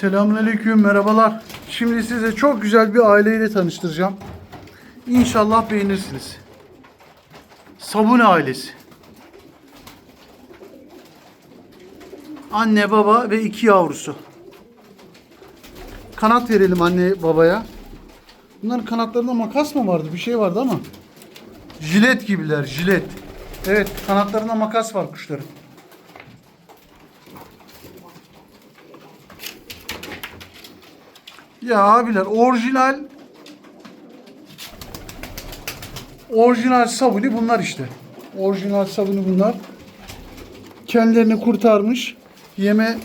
Selamünaleyküm, merhabalar. Şimdi size çok güzel bir aileyle tanıştıracağım. İnşallah beğenirsiniz. Sabun ailesi. Anne, baba ve iki yavrusu. Kanat verelim anne babaya. Bunların kanatlarında makas mı vardı? Bir şey vardı ama. Jilet gibiler, jilet. Evet, kanatlarında makas var kuşların. Ya abiler orijinal orijinal sabuni bunlar işte. Orijinal sabuni bunlar. Kendilerini kurtarmış. Yeme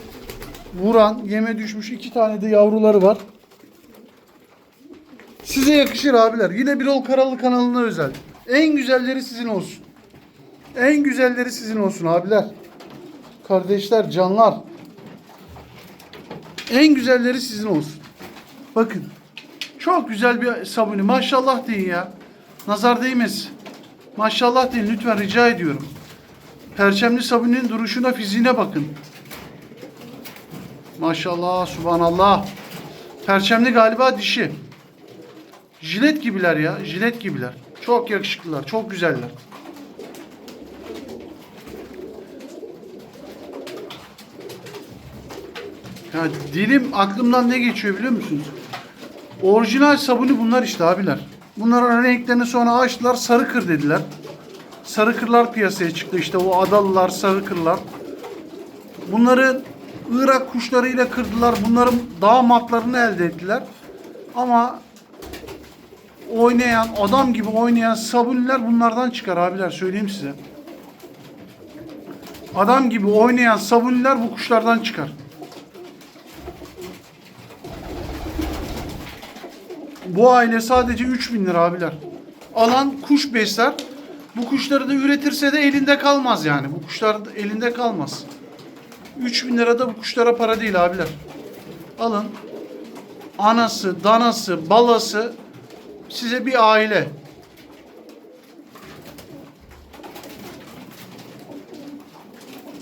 vuran, yeme düşmüş iki tane de yavruları var. Size yakışır abiler. Yine Birol Karalı kanalına özel. En güzelleri sizin olsun. En güzelleri sizin olsun abiler. Kardeşler, canlar. En güzelleri sizin olsun. Bakın. Çok güzel bir sabuni. Maşallah deyin ya. Nazar değmez. Maşallah deyin lütfen rica ediyorum. Perçemli sabunun duruşuna, fiziğine bakın. Maşallah, subhanallah. Perçemli galiba dişi. Jilet gibiler ya, jilet gibiler. Çok yakışıklılar, çok güzeller. Ya dilim aklımdan ne geçiyor biliyor musunuz? Orijinal sabuni bunlar işte abiler. Bunların renklerini sonra açtılar sarı kır dediler. Sarı kırlar piyasaya çıktı işte o adalılar sarı kırlar. Bunları Irak kuşlarıyla kırdılar. Bunların dağ matlarını elde ettiler. Ama oynayan adam gibi oynayan sabuniler bunlardan çıkar abiler söyleyeyim size. Adam gibi oynayan sabuniler bu kuşlardan çıkar. Bu aile sadece 3000 lira abiler. Alan kuş besler. Bu kuşları da üretirse de elinde kalmaz yani. Bu kuşlar elinde kalmaz. 3000 lira da bu kuşlara para değil abiler. Alın. Anası, danası, balası size bir aile.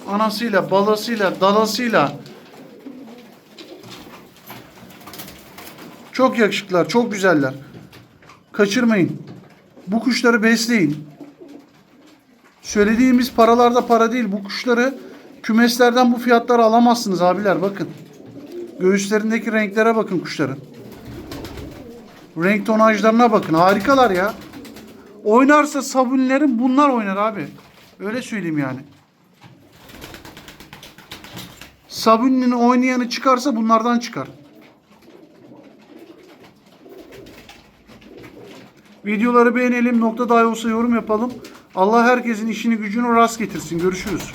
Anasıyla, balasıyla, dalasıyla Çok yakışıklılar, çok güzeller. Kaçırmayın. Bu kuşları besleyin. Söylediğimiz paralarda para değil. Bu kuşları kümeslerden bu fiyatlara alamazsınız abiler bakın. Göğüslerindeki renklere bakın kuşların. Renk tonajlarına bakın. Harikalar ya. Oynarsa sabunlerin bunlar oynar abi. Öyle söyleyeyim yani. Sabuninin oynayanı çıkarsa bunlardan çıkar. Videoları beğenelim. Nokta dahi olsa yorum yapalım. Allah herkesin işini gücünü rast getirsin. Görüşürüz.